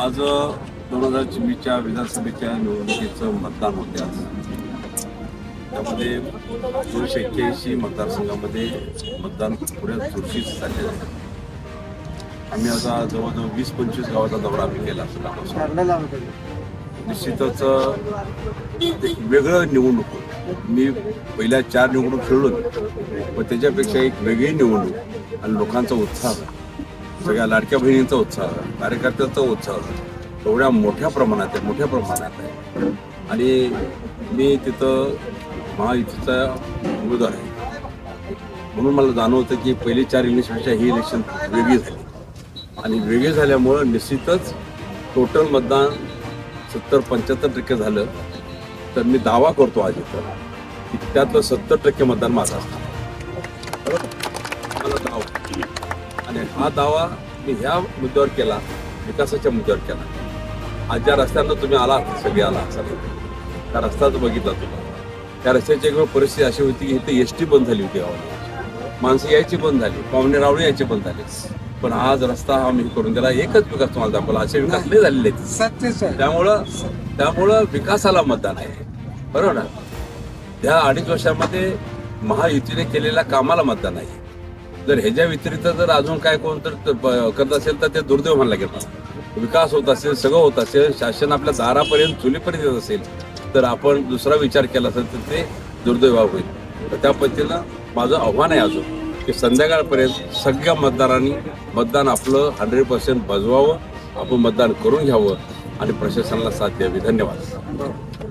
आज दोन हजार चोवीसच्या विधानसभेच्या निवडणुकीचं मतदान होते आज. त्यामध्ये दोनशे एक्क्याऐंशी मतदारसंघामध्ये मतदान पुढे चुरशीच झालेलं आहे. आम्ही आता जवळजवळ वीस पंचवीस गावाचा दौरा आम्ही केला निश्चितच एक वेगळं निवडणूक मी पहिल्या चार निवडणूक खेळलो पण त्याच्यापेक्षा एक वेगळी निवडणूक आणि लोकांचा उत्साह. सगळ्या लाडक्या बहिणींचा उत्साह कार्यकर्त्यांचा उत्साह एवढ्या मोठ्या प्रमाणात आहे मोठ्या प्रमाणात आहे. आणि मी तिथं महायुतीचा उमेदवार आहे. म्हणून मला जाणवतं की पहिली चार इलेक्शनपेक्षा ही इलेक्शन वेगळी झाली. आणि वेगळी झाल्यामुळं निश्चितच टोटल मतदान सत्तर पंच्याहत्तर टक्के झालं. तर मी दावा करतो आज इथं की त्यातलं सत्तर टक्के मतदान माझं असतं मला दावा. आणि हा दावा मी ह्या मुद्द्यावर केला विकासाच्या मुद्द्यावर केला. आज ज्या रस्त्यानं तुम्ही आला सगळे आला सगळे. त्या रस्त्याच बघितला तुम्हाला त्या रस्त्याची एक परिस्थिती अशी होती की इथे एस टी बंद झाली होती गावाला. माणसं यायची बंद झाली पाहुणे रावळे यायचे बंद झाले. पण आज रस्ता हा मी करून दिला एकच विकास तुम्हाला दाखवला असे विकास लय झालेले त्यामुळं त्यामुळं विकासाला मतदान आहे. बरोबर ना? त्या अडीच वर्षामध्ये महायुतीने केलेल्या कामाला मतदान आहे. जर ह्याच्या व्यतिरिक्त जर अजून काय कोण तर ब- करत असेल तर ते दुर्दैव म्हणला गेला विकास होत असेल सगळं होत असेल शासन आपल्या दारापर्यंत चुलीपर्यंत येत असेल तर आपण दुसरा विचार केला असेल तर ते दुर्दैव होईल. तर त्या पद्धतीनं माझं आव्हान आहे अजून की संध्याकाळपर्यंत सगळ्या मतदारांनी मतदान आपलं हंड्रेड पर्सेंट बजवावं आपण मतदान करून घ्यावं आणि प्रशासनाला साथ द्यावी. धन्यवाद.